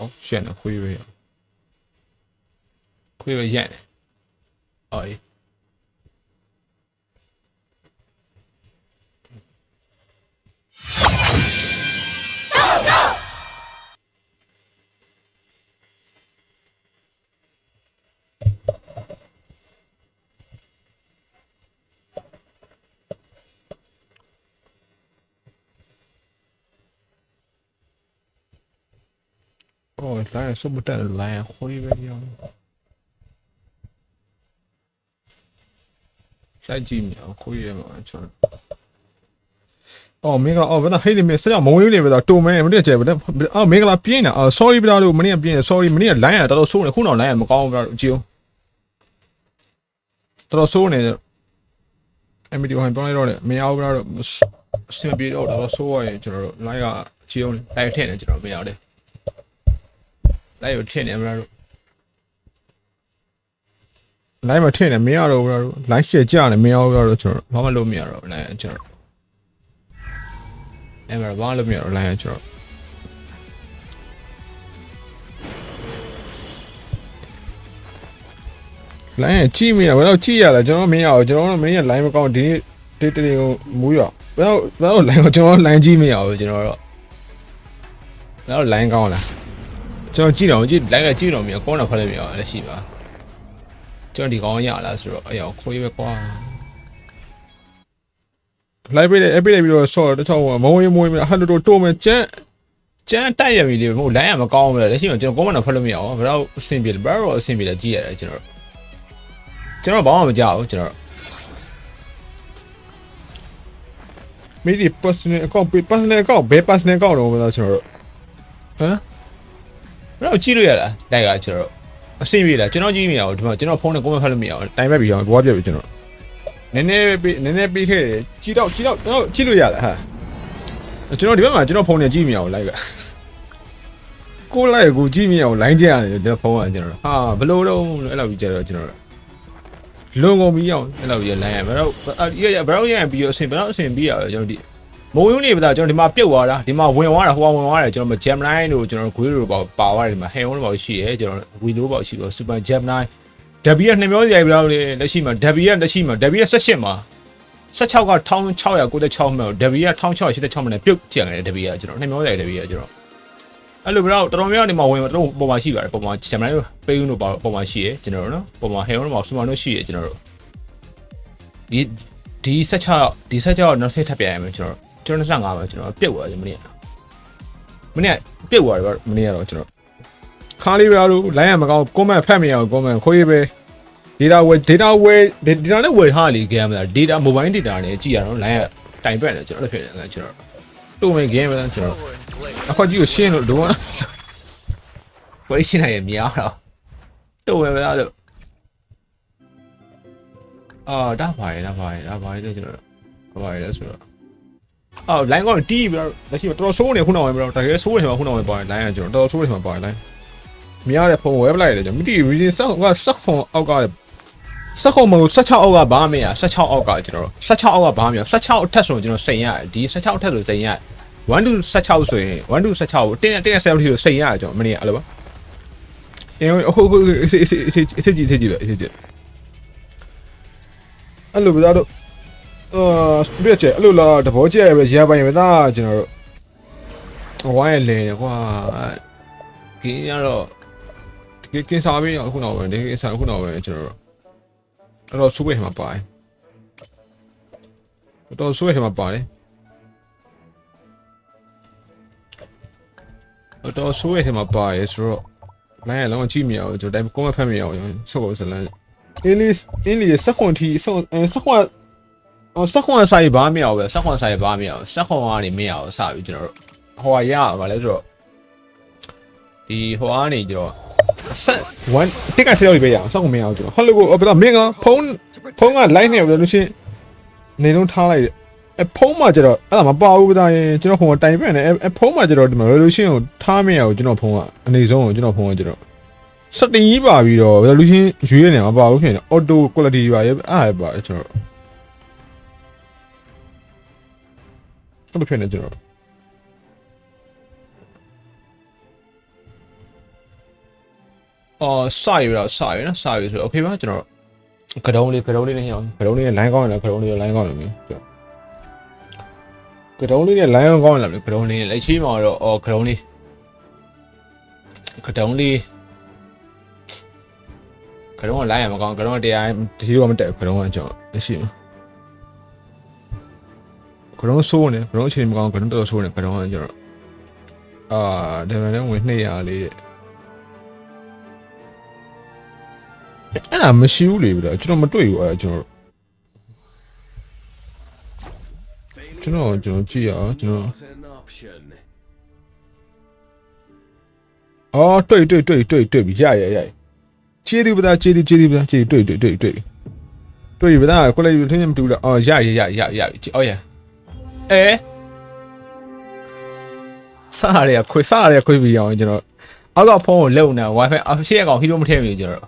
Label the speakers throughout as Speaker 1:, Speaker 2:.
Speaker 1: 哦，选了会位啊，会位演的，哎， 哦，来说不得来会位呀，再几秒会位嘛，就。အော်မင်္ဂလာအော်ဘယ်တော့ဟိတ်နေမစကြမဝင်နေပဲတော့တုံမဲမနေ့ကကျပဲအော်မင်္ဂလာပြင်းတာအော် sorry ဗျာလို့မနေ့ကပြင်း sorry မနေ့က line ရတော်တော်ဆိုးနေခုနောက် line ရမကောင်းဘူးဗျာကြည့်တော်တော်ဆိုးနေအမီဒီဟိုင်ပြောင်းလိုက်တော့လေမရဘူးဗျာတော့စင်ပြေတော့တော်တော်ဆိုးရရင်ကျွန်တော်တို့ line ကကြည့်အောင် line ထည့်နေကျွန်တော်မရဘူး line ကိုထည့်နေဗျာတို့ line မှာထည့်နေမရတော့ဗျာတို့ line ရှယ်ကြနေမရဘူးဗျာတို့ကျွန်တော်ဘာမှလုပ်မရတော့ line ကျွန်တော်အဲ့မှာဘာလို့မရတော့လိုင်းကျွန်တော်လိုင်းကြည့်မိရဘယ်တော့ကြည့်ရလဲကျွန်တော်မင်းရအောင်ကျွန်တော်တို့မင်းရလိုင်းမကောင်းဒီနေ့တေးတေးကိုမူးရဘယ်တော့ဘယ်တော့လိုင်းကိုကျွန်တော်လိုင်းကြည့်မိရအောင်ကျွန်တော်တော့ဘယ်တော့လိုင်းကောင်းလား ကျွန်တော်ကြည့်တော့ကြည့်လိုင်းကကြည့်တော့မရကောင်းတော့ဖတ်လို့မရလက်ရှိပါကျွန်တော်ဒီကောင်းရလားဆိုတော့အဲ့ရောခိုးရွေးကွာလိုက်ပေးတယ်အပေးတယ်ပြီးတော့ဆော့တချောင်းမဝေးမဝေးမဟန်တို့တိုးမယ်ကျန်းကျန်းတိုက်ရပြီလေမဟုတ်လိုင်းရမကောင်းဘူးလေလက်ရှိမှာကျွန်တော်ကောမန်တော့ဖတ်လို့မရအောင်ဘယ်တော့အဆင်ပြေလဲဘယ်တော့အဆင်ပြေလဲကြည့်ရတယ်ကျွန်တော်ကျွန်တော်ဘာမှမကြောက်ဘူးကျွန်တော်မီဒီ personal account personal account ဘယ် personal account တော့မလို့ကျွန်တော်တို့ဟမ် ဘယ်တော့ကြည့်လို့ရလားတိုက်ကကျွန်တော်အဆင်ပြေလားကျွန်တော်ကြည့်မရအောင်ဒီမှာကျွန်တော်ဖုန်းနဲ့ကောမန်ဖတ်လို့မရအောင်တိုင်ဘက်ပြီးအောင်ဘွားပြပြီကျွန်တော်နည်းနည်းပေးနည်းနည်းပေးခဲ့တယ်ကြည့်တော့ကြည့်တော့ကျွန်တော်ကြည့်လို့ရတယ်ဟာကျွန်တော်ဒီဘက်မှာကျွန်တော်ဖုန်းနဲ့ကြည့်မိအောင်လိုက်ကကိုလိုက်ကိုကြည့်မိအောင်လိုင်းကြရတယ်ကျွန်တော်ဖုန်းကကျွန်တော်ဟာဘလို့တော့အဲ့လိုကြီးကြတော့ကျွန်တော်လုံကုန်ပြီးအောင်အဲ့လိုကြီးလိုင်းရဘယ်တော့ရရဘယ်တော့ရရင်ပြီးတော့အဆင်ဘယ်တော့အဆင်ပြီးရကျွန်တော်ဒီ မုံယုံနေပါသားကျွန်တော်ဒီမှာပြုတ်သွားတာဒီမှာဝင်သွားတာဟိုကဝင်သွားတယ်ကျွန်တော် Gemini တို့ကျွန်တော် Guido တို့ပါပါသွားတယ်ဒီမှာ Heon တို့ပါရှိရဲကျွန်တော် Windows ပါရှိတော့ Super Gemini ဒဘီကနှစ်မျိုးစီရိုက်ပြတော့လေလက်ရှိမှာဒဘီကလက်ရှိမှာဒဘီက16မှာ16က1696မြောက်ဒဘီက1686မှာနဲ့ပြုတ်ကြံတယ်ဒဘီကကျွန်တော်နှစ်မျိုးစီရိုက်ဒဘီကကျွန်တော်အဲ့လိုပြောတော့တော်တော်များများဒီမှာဝင်တော့ပုံမှန်ရှိပါတယ်ပုံမှန်ဂျမန်တို့ပေးဦးတို့ပုံမှန်ရှိရကျွန်တော်တို့နော်ပုံမှန်ဟဲအောင်တို့စမန်တို့ရှိရကျွန်တော်တို့ဒီဒီ16ဒီ16နောက်ဆက်ထပ်ပြန်ရမယ်ကျွန်တော် ကျွန်တော်25မှာကျွန်တော်ပြုတ်သွားတယ်မနေ့ကမနေ့ပြုတ်သွားတယ်မနေ့ကတော့ကျွန်တော်ခါလေးပဲလို့ line ရမကောင်း comment ဖတ်မရအောင် comment ခွေးပဲ data ဝယ် data ဝယ် data နဲ့ဝယ်ထားလေ game လား data mobile data နဲ့ကြည့်ရတော့ line ရတိုင်ပတ်နေကျွန်တော်လည်းဖြစ်နေတယ်ကျွန်တော်တို့မယ် game ပဲကျွန်တော်အခုကြည့်ကိုရှင်းလို့တော့ဝယ်ရှင်းနိုင်ရမြောက်တော့တို့မယ်ပဲလို့အာဒါပါရဒါပါရဒါပါရကျွန်တော်ဒါပါရလဲဆိုတော့ အော် line ကတော့တီးပြီးတော့လက်ရှိတော့တော်တော်ဆိုးနေခုနောက်ဝင်ပြီးတော့တကယ်ဆိုးနေမှာခုနောက်ဝင်ပါတယ် line ကကျွန်တော်တော်တော်ဆိုးနေမှာပါတယ် line မရတဲ့ဖုန်းဝယ်ပလိုက်တယ်ကျွန်တော်မသိဘူး reading ဆက်ကဆက်ခွန်အောက်ကဆက်ခွန်မလို့16အောက်ကဘာမှမရ16အောက်ကကျွန်တော်16အောက်ကဘာမှမရ16အထက်ဆိုရင်ကျွန်တော်စိန်ရတယ်ဒီ16အထက်ဆိုစိန်ရ1 to 16ဆိုရင်1 to 16ကိုတင်းတင်း70လို့စိန်ရတယ်ကျွန်တော်မနေ့အဲ့လိုပါအင်းအခုအခုအစ်စ်အစ်စ်အစ်စ်ကြီးအစ်စ်ကြီးပဲအစ်စ်ကြီးအဲ့လိုဗျာတော့ အာစပစ်ချက်အဲ့လိုလာတဘောကျဲပဲရပိုင်ပဲသားကျွန်တော်တို့ဝိုင်းလေကွာကင်းရတော့ကကင်းစားပြီးအခုနောက်ပဲဒီကင်းစားအခုနောက်ပဲကျွန်တော်တို့တော့ဆူဝဲမှာပါတယ်တော့ဆူဝဲမှာပါတယ်တော့ဆူဝဲမှာပါတယ်ဆိုတော့လိုင်းရလုံးကြည့်မရအောင်ကျွန်တော်တိုင်းကွန်မဖတ်မရအောင်ဆော့ကိုစလန်အင်းလီအင်းလီစက်ခွန်တီဆော့စက်ခွန် အော်စက်ခွန်ဆိုင်ဘာမရအောင်ပဲစက်ခွန်ဆိုင်ဘာမရအောင်စက်ခွန်ကနေမရအောင်စပြီကျွန်တော်တို့ဟိုရရပါလဲဆိုတော့ဒီဟိုကနေကျွန်တော်ဆက်1တစ်ကဆက်ရောက်ပြီရအောင်စောင့်မရအောင်ကျွန်တော်ဟယ်လိုကိုဘယ်တော့မင်းကဖုန်းဖုန်းက line နဲ့ဘယ်လိုရှင်းနေလုံးထားလိုက်တယ်အဖုန်းမှာကျတော့အဲ့ဒါမပါဘူးဗျာရင်ကျွန်တော်ဖုန်းကတိုင်ပန့်နေအဖုန်းမှာကျတော့ဒီမှာ resolution ကိုထားမရဘူးကျွန်တော်ဖုန်းကအနေဆုံးကိုကျွန်တော်ဖုန်းကကျတော့စတင်ကြီးပါပြီးတော့ resolution ရွေးရနေမှာမပါဘူးဖြစ်နေ auto quality ပါရဲ့အဲ့ဒါပါကျွန်တော် အဲ့လိုဖြစ်နေကျွန်တော်အော်စရတော့စရနော်စရဆိုတော့ okay ပါကျွန်တော်ကတုံးလေးကတုံးလေးနဲ့ဟောကတုံးလေးနဲ့ line ကောင်းရင်လည်းကတုံးလေးနဲ့ line ကောင်းရင်လည်းကျွန်တော်ကတုံးလေးနဲ့ line ကောင်းရင်လည်းကတုံးလေးနဲ့လက်ရှိမှာတော့အော်ကတုံးလေးကတုံးလေးကတုံးက line ရမကောင်းကတုံးကတရားတတိတော့မတက်ကတုံးကကျွန်တော်လက်ရှိမှာ ကတုံးဆိုးနေကတုံးအချိန်မကောင်းကတုံးတော်တော်ဆိုးနေကတုံးကကျွန်တော်အာဒါမှလည်းဝင်200လေးတဲ့အဲ့ဒါမရှိဘူးလေဗျာကျွန်တော်မတွေ့ဘူးအဲ့ဒါကျွန်တော်ကျွန်တော်ကျွန်တော်ကြည့်ရအောင်ကျွန်တော်
Speaker 2: an option.
Speaker 1: အော်တွေ့တွေ့တွေ့တွေ့တွေ့ပြီရရရကျေးဇူးပါကျေးဇူးကျေးဇူးပါကျေးဇူးတွေ့တွေ့တွေ့တွေ့တွေ့ပြီဗျာကိုလည်းယူထင်းမတူလားအော်ရရရရရပြီအော်ရ အဲစားရရခွေစားရရခွေပြီးအောင်ကျွန်တော်အောက်ကဖုန်းကိုလုံနေ wifi အရှေ့အကောင်ဟီးလို့မထည့်ဘူးကျွန်တော်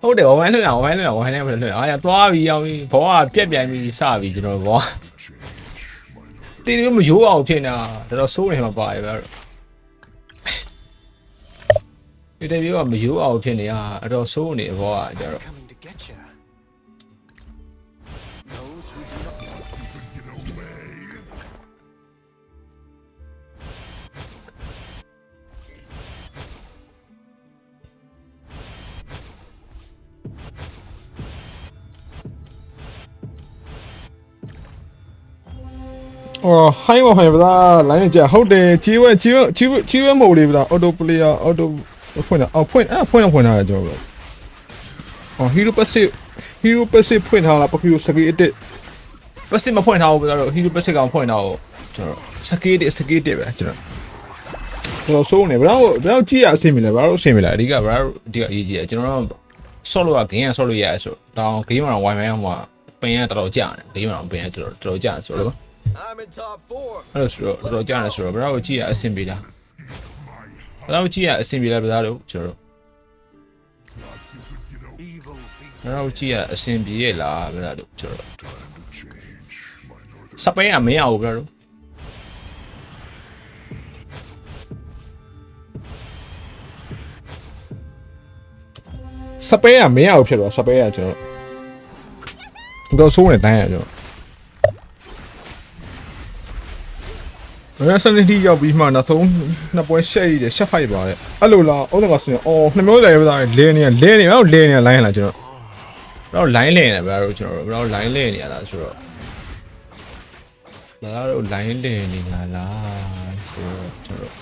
Speaker 1: ဟုတ်တယ်ဝိုင်းလွှတ်ရဝိုင်းလွှတ်ရဝိုင်းလည်းမလွှတ်ရအားရသွားပြီအောင်ပြီဘောကပြက်ပြန်ပြီစပြီကျွန်တော်ဘောတင်းတင်းမရိုးအောင်ဖြစ်နေတာတော်တော်စိုးနေမှာပါရပဲဒီတည်းကမရိုးအောင်ဖြစ်နေတာအတော်စိုးနေဘောကကျွန်တော် အော်ဟိုင်းမဟိုင်းဗျာလိုင်းကြဟုတ်တယ်ကြီးဝဲကြီးဝဲကြီးဝဲကြီးဝဲမဟုတ်လေဗျာအော်တိုပလေယာအော်တိုဖွင့်တာအော်ဖွင့်အဲ့ဖွင့်ဖွင့်ထားတယ်ကျွန်တော်အော်ဟီရိုပစစ်ဟီရိုပစစ်ဖွင့်ထားလားပကီယိုစကီအစ်ပစစ်မဖွင့်ထားဘူးဗျာဟီရိုပစစ်ကောင်ဖွင့်ထားတော့ကျွန်တော်စကီအစ်စကီအစ်ပဲကျွန်တော်တော့ဆိုးနေဗျာဗျာကြည့်ရအဆင်မလဲဗျာအဆင်မလဲအဓိကဗျာအဓိကအရေးကြီးတယ်ကျွန်တော်တို့ဆော့လို့ကဂိမ်းကဆော့လို့ရရဆိုတော့ဂိမ်းမှာ Wi-Fi ဟိုပင်ရတော်တော်ကြာတယ်ဂိမ်းမှာပင်ရတော်တော်ကြာဆိုတော့
Speaker 2: I'm in top four.
Speaker 1: အဲ့လိုဆိုတော့တော်တော်ကြာနေဆိုတော့ဘယ်တော့ကြည့်ရအဆင်ပြေလားဘယ်တော့ကြည့်ရအဆင်ပြေလားဘယ်တော့ကျွန်တော်
Speaker 2: Evil be
Speaker 1: ဘယ်တော့ကြည့်ရအဆင်ပြေရဲ့လားဘယ်တော့ကျွန်တော်စပယ်ကမရဘူးဘယ်တော့စပယ်ကမရဘူးဖြစ်တော့စပယ်ကကျွန်တော်တော့ဆိုးနေတိုင်းရကျွန်တော် ဘယ်စနေတီရောက်ပြီးမှနောက်ဆုံးနှစ်ပွဲရှက်ရည်ရှက်ဖိုက်ပါတဲ့အဲ့လိုလားဥဒကဆိုရင်အော်နှမျိုးတယ်ပဲသားလဲနေလဲနေတော့လဲနေလိုင်းလာကျွန်တော်တော့ line လဲနေဗျာတို့ကျွန်တော်တို့ line လဲနေရတာဆိုတော့ဒါတော့ line လဲနေတာလားဆိုတော့ကျွန်တော်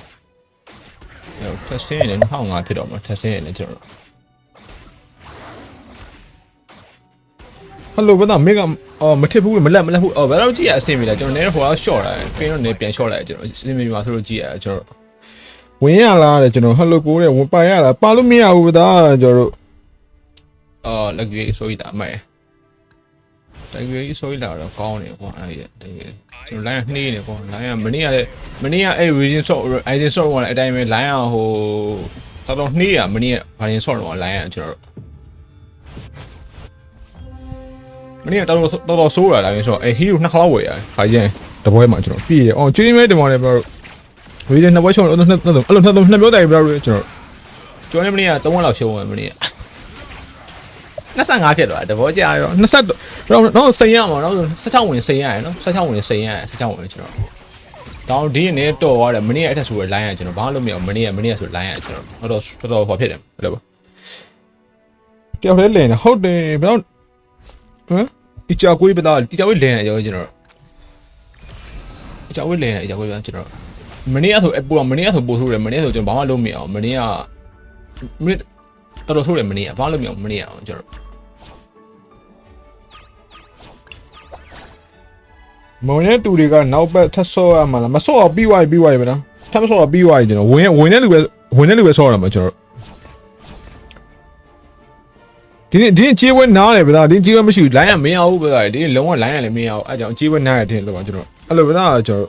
Speaker 1: တို့ testing နဲ့2005ဖြစ်တော့မှာ testing နဲ့ကျွန်တော် ဟယ်လိုဘာသာမေကအော်မထစ်ဘူးမလက်မလက်ဘူးအော်ဘယ်တော့ကြည့်ရအဆင်ပြေလားကျွန်တော်နည်းဟိုက short လာပင်းတော့နည်းပြန် short လိုက်ကျွန်တော်အဆင်ပြေမှာဆိုလို့ကြည့်ရကျွန်တော်ဝင်ရလားတဲ့ကျွန်တော်ဟယ်လိုကိုတဲ့ဝင်ပါရလားပါလို့မရဘူးဗျာကျွန်တော်တို့အော်လက်ကြီးဆိုရတာအမဲလက်ကြီးဆိုရတာတော့ကောင်းတယ်ကွာအဲ့ရတကယ်ကျွန်တော် line နှေးနေကွာ line ကမနေ့ကလည်းမနေ့ကအဲ့ region short region short ကအတိုင်းပဲ line ကဟိုတော်တော်နှေးရမနေ့က region short တော့ line ကကျွန်တော် မနေ့ကတော်တော်တော်တော်ဆိုးရတာလည်းဆိုတော့အဲဟီးရိုနှစ်ခါလောက်ဝယ်ရတယ်ခါရင်တပွဲမှာကျွန်တော်ပြည့်တယ်အော်ကျွေးမဲတင်ပါတယ်ဘရောဝေးတယ်နှစ်ပွဲရှုံးတော့နှစ်နှစ်အဲ့လိုနှစ်နှစ်မျိုးတိုင်ဘရောကျွန်တော်ကျွမ်းနေမနေ့က3ရက်လောက်ရှုံးဝင်မနေ့က25ဖြစ်သွားတယ်တဘောကြာရော20တော့တော့စိန်ရမှာတော့16ဝင်စိန်ရတယ်နော်16ဝင်စိန်ရတယ်16ဝင်ကျွန်တော်တောင်းဒီနေ့တော့သွားတယ်မနေ့ကအထက်ဆိုရ line ရကျွန်တော်ဘာလို့မရမနေ့ကမနေ့ကဆို line ရကျွန်တော်တော့တော်တော်ဟောဖြစ်တယ်ဟုတ်တယ်ပါတယောက်လေးလင်ဟုတ်တယ်ဘယ်တော့ ဟမ်ဒီကြောက်ကွေးပဒါဒီကြောက်ကွေးလဲနေကြောကျွန်တော်ဒီကြောက်ကွေးလဲနေကြောက်ကွေးပြန်ကျွန်တော်မနေ့ကဆိုအပူမနေ့ကဆိုပို့ဆိုးတယ်မနေ့ကဆိုကျွန်တော်ဘာမှလုပ်မရအောင်မနေ့ကမနေ့တော်တော်ဆိုးတယ်မနေ့ကဘာမှလုပ်မရအောင်မနေ့ကကျွန်တော်မုံရဲ့တူတွေကနောက်ဘက်ထပ်ဆော့ရမှာလားမဆော့တော့ပြီးသွားပြီပြီးသွားပြီမလားထပ်မဆော့တော့ပြီးသွားပြီကျွန်တော်ဝင်ဝင်တဲ့လူပဲဝင်တဲ့လူပဲဆော့ရမှာကျွန်တော် ဒီနေ့ဒီနေ့ကြေးဝဲနားတယ်ဗျာဒီကြေးဝဲမရှိဘူး line ကမင်းအောင်ဗျာဒီနေ့လုံးဝ line ကလည်းမင်းအောင်အဲကြောင့်ကြေးဝဲနားရတယ်လို့ပါကျွန်တော်အဲ့လိုဗျာကျွန်တော်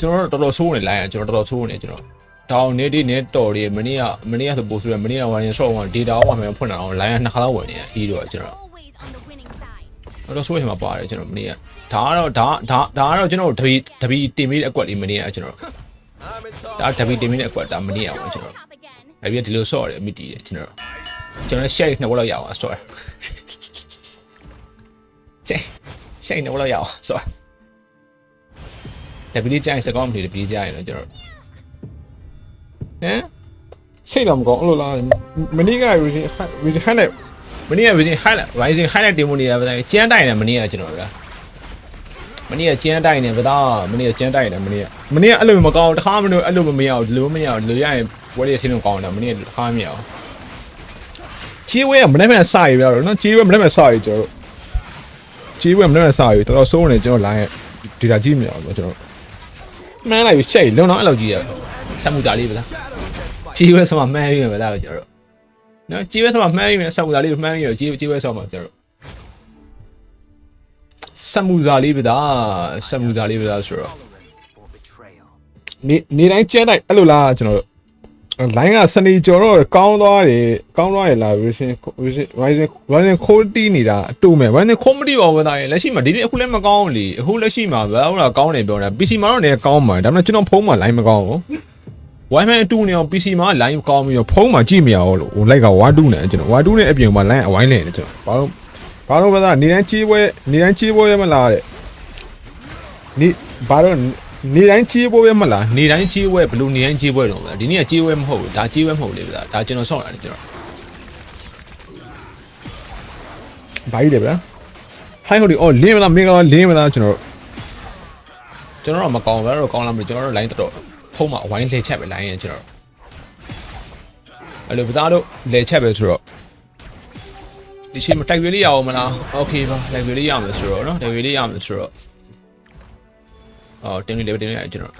Speaker 1: ကျွန်တော်တော်တော်ဆိုးနေ line ကကျွန်တော်တော်တော်ဆိုးနေကျွန်တော်တောင်းနေဒီနေတော်ရီမနေ့ကမနေ့ကဆိုပို့ဆိုရမနေ့ကဝိုင်းဆော့အောင် data အောင်မှဖွင့်လာအောင် line ကနှစ်ခါလောက်ဝင်နေဟီးတော့ကျွန်တော်
Speaker 3: Always on the winning side.
Speaker 1: တော်တော်ဆိုးနေမှာပါတယ်ကျွန်တော်မနေ့က
Speaker 3: Stand
Speaker 1: ဒါကတော့ဒါဒါဒါကတော့ကျွန်တော်တို့တပီတပီတင်ပေးတဲ့အကွက်လေးမနေရကျွန်တော်
Speaker 2: I'm in top
Speaker 1: ဒါတပီတင်ပေးတဲ့အကွက်ဒါမနေရအောင်ကျွန်တော်
Speaker 3: Top again.
Speaker 1: အဲ့ဒီဒီလိုဆော့ရတယ်မိတီတယ်ကျွန်တော်ကျွန်တော် share နှစ်ဘက်လောက်ရအောင်ဆော့ share share နှစ်ဘက်လောက်ရအောင်ဆော့တပီလေးကြိုင်စကောင်းမလို့တပီကြိုင်တော့ကျွန်တော်ဟမ်စိတ်တော့မကောင်းအဲ့လိုလားမနေ့က reason reason highlight မနေ့က reason highlight rising highlight တင်မှုနေတာပဲကျန်းတိုင်တယ်မနေ့ကကျွန်တော်ကမနေ့ကကျန်းတိုင်နေဗသားမနေ့ကကျန်းတိုင်တယ်မနေ့ကမနေ့ကအဲ့လိုမကောင်းတခါမလို့အဲ့လိုမရအောင်ဒီလိုမရအောင်ဒီလိုရရင် ဝဲရထင်းလို့ကောင်းတာမနေ့ကတခါမရအောင်ချီဝဲကမနေ့ကစရပြတော့နော်ချီဝဲမနေ့ကစရကျွန်တော်ချီဝဲမနေ့ကစရတော်တော်စိုးနေကျွန်တော် line ဒေတာကြည့်မရအောင်ကျွန်တော်မှန်းလိုက်ပြီးရှိတ်လုံးတော့အဲ့လိုကြည့်ရဆက်မှုတာလေးပဲလားချီဝဲဆိုမှမှန်းပြီးမယ်ဗသားကျွန်တော်နော်ချီဝဲဆိုမှမှန်းပြီးမယ်ဆက်မှုတာလေးကိုမှန်းပြီးတော့ချီချီဝဲဆိုမှကျွန်တော်ဆက်မှုစာလေးပဲဒါဆက်မှုစာလေးပဲဒါဆိုတော့
Speaker 2: for betrayal.
Speaker 1: နေနေတိုင်းကျဲလိုက်အဲ့လိုလားကျွန်တော်တို့ line ကစနေကျော်တော့ကောင်းသွားတယ်ကောင်းသွားရလား vision vision rising rising ခိုးတီးနေတာအတူမဲ့ rising ခိုးမတီးပါဘူးသားရလက်ရှိမှာဒီနေ့အခုလည်းမကောင်းဘူးလေအခုလက်ရှိမှာဘယ်ဟုတ်လားကောင်းတယ်ပြောတာ PC မှာတော့လည်းကောင်းပါတယ်ဒါပေမဲ့ကျွန်တော်ဖုန်းမှာ line မကောင်းဘူး Wi-Fi အတူနေအောင် PC မှာ line ကောင်းပြီးတော့ဖုန်းမှာကြည့်မရဘူးလို့ဟို like က W2 နဲ့ကျွန်တော် W2 နဲ့အပြင်မှာ line အဝိုင်းလဲနေကျွန်တော်ဘာလို့ဘာလို့ပဲသားနေတိုင်းကြီးပွဲနေတိုင်းကြီးပွဲရမလားတဲ့နေဘာလို့ နေတိုင်းကြီးပွဲရမလားနေတိုင်းကြီးပွဲဘလို့နေတိုင်းကြီးပွဲတော့လဲဒီနေ့ကကြီးပွဲမဟုတ်ဘူးဒါကြီးပွဲမဟုတ်လေဗျာဒါကျွန်တော်ဆော့တာလေကျွန်တော်ဘာကြီးလဲဗျာဟိုင်းဟိုဒီအော်လင်းမလားမင်္ဂလာလင်းမလားကျွန်တော်ကျွန်တော်တော့မကောင်းဘူးဗျာတော့ကောင်းလားမလို့ကျွန်တော်တို့ line တော်တော်ဖုန်းမှာအဝိုင်းလဲချက်ပဲ line ရကျွန်တော်အဲ့လိုဗျာတို့လဲချက်ပဲဆိုတော့ဒီချိန်မှာတိုက်ရွေးလေးရအောင်မလားโอเคပါတိုက်ရွေးလေးရမယ်ဆိုတော့เนาะတိုက်ရွေးလေးရမယ်ဆိုတော့ အော်တင်းလေးလည်းတင်းလေးရကျွန်တော်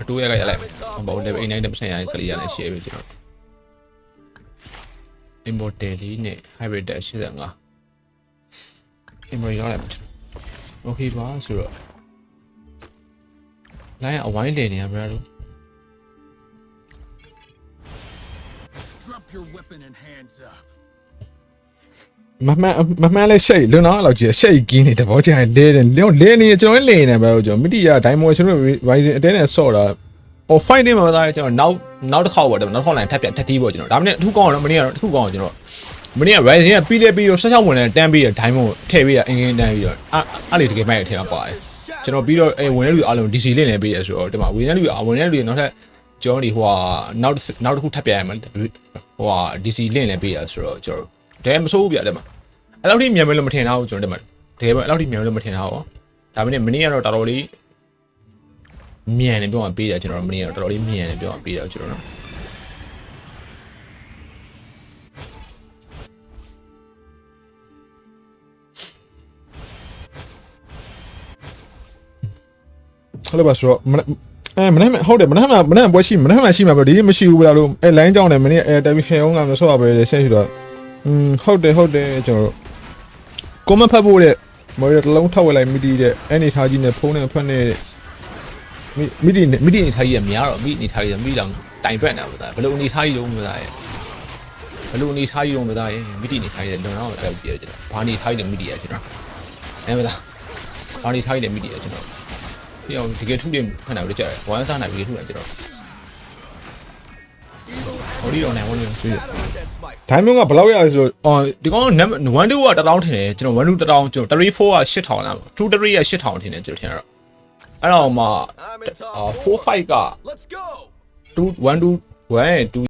Speaker 1: အတူရကရလိုက်ဘောလေအိမ်နိုင်တဲ့ပတ်စံရကလေးရလည်း share ပြီကျွန်တော် immortal လေးနဲ့ hybrid 85 immortal ရောက်လိုက်ပြီโอเคပါဆိုတော့ line အဝိုင်းလည်နေရမလားလို့
Speaker 4: Drop your weapon and hands up.
Speaker 1: မမှန်မမှန်လဲရှိတ်လွန်တော့အဲ့လောက်ကြီးရှိတ်ကင်းနေတဘောကြလဲတယ်လဲလဲနေကျွန်တော်လဲနေပဲကျွန်တော်မိတီယာဒိုင်မောကျွန်တော် rising အတင်းနဲ့ဆော့တာဟို fighting မှာသားကျွန်တော်နောက်နောက်တစ်ခေါက်ပေါ့နောက်တစ်ခေါက် line ထပ်ပြန်ထပ်တီးပေါ့ကျွန်တော်ဒါမှမဟုတ်အခုကောင်းတော့မနေ့ကတော့အခုကောင်းတော့ကျွန်တော်မနေ့က rising ကပြီးတယ်ပြီးတော့16ဝင်နဲ့တန်းပြီးတော့ဒိုင်မောထည့်ပြီးတော့အင်္ဂင်းတန်းပြီးတော့အဲ့အဲ့လေတကယ်မိုက်ထည့်တော့ပါတယ်ကျွန်တော်ပြီးတော့အဲဝင်တဲ့လူအားလုံး DC လင့်နေပြီးရဆိုတော့ဒီမှာဝင်တဲ့လူဝင်တဲ့လူနောက်ထပ်ကျွန်တော်ဒီဟိုဟာနောက်နောက်တစ်ခုထပ်ပြန်ရမှာဟိုဟာ DC လင့်နေပြီးရဆိုတော့ကျွန်တော် ဒဲမဆိုးဘူးပြတယ်မှာအဲ့လောက်ထိမြန်မယ်လို့မထင်တော့ဘူးကျွန်တော်တို့တကယ်ပဲအဲ့လောက်ထိမြန်မယ်လို့မထင်တော့ဘူးဒါပေမဲ့မနေ့ကတော့တော်တော်လေးမြန်နေပြောမှပေးတယ်ကျွန်တော်မနေ့ကတော့တော်တော်လေးမြန်နေပြောမှပေးတယ်ကျွန်တော်တို့ဟလိုပါဆိုတော့မနအဲမနေ့ဟုတ်တယ်မနေ့ကမနေ့ကပွဲရှိမနေ့ကရှိမှာပဲဒီနေ့မရှိဘူးဗျာလို့အဲ line ကြောင်းတယ်မနေ့အဲတပီဟဲအောင်ကမဆော့ပါပဲဆက်ရှိတော့ อืมဟုတ်တယ်ဟုတ်တယ်ကျွန်တော်တို့ကွန်မန့်ဖတ်ဖို့တဲ့မော်ရတလုံးထောက်ဝက်လိုက်မိတီတဲ့အဲ့နေထားကြီးနဲ့ဖုန်းနဲ့ဖတ်နဲ့မိမိတီမိတီနေထားကြီးကများတော့မိနေထားကြီးကမိတောင်တိုင်ပတ်နေတာဗျာဘယ်လိုအနေထားကြီးလုံးမသားရဲ့ဘယ်လိုအနေထားကြီးလုံးမသားရဲ့မိတီနေထားကြီးလွန်တော့တောက်ကြည့်ရကျွန်တော်ဘာနေထားကြီးလဲမိတီရကျွန်တော်အဲမလားဘာနေထားကြီးလဲမိတီရကျွန်တော်ဒီအောင်တကယ်ထုတယ်ခဏတော့ကြာတယ်ဝမ်းစားနိုင်ပြီးထုတယ်ကျွန်တော်ဟိုဒီတော့နိုင်ဝင်လို့ဆွေး
Speaker 2: That's my
Speaker 1: ဒိုင်းမွန်းကဘယ်လောက်ရလဲဆိုတော့အော်ဒီကောင်နံပါတ်1 2က1000ထင်တယ်ကျွန်တော်1 2 1000ကျွန်တော်3 4က8000လား2 3က8000ထင်တယ်ကျွန်တော်ထင်တော့အဲ့တော့မှ
Speaker 2: I'm in top
Speaker 1: အာ
Speaker 2: four.
Speaker 1: 4 5က
Speaker 2: Let's go.
Speaker 1: 2 1 2 1 2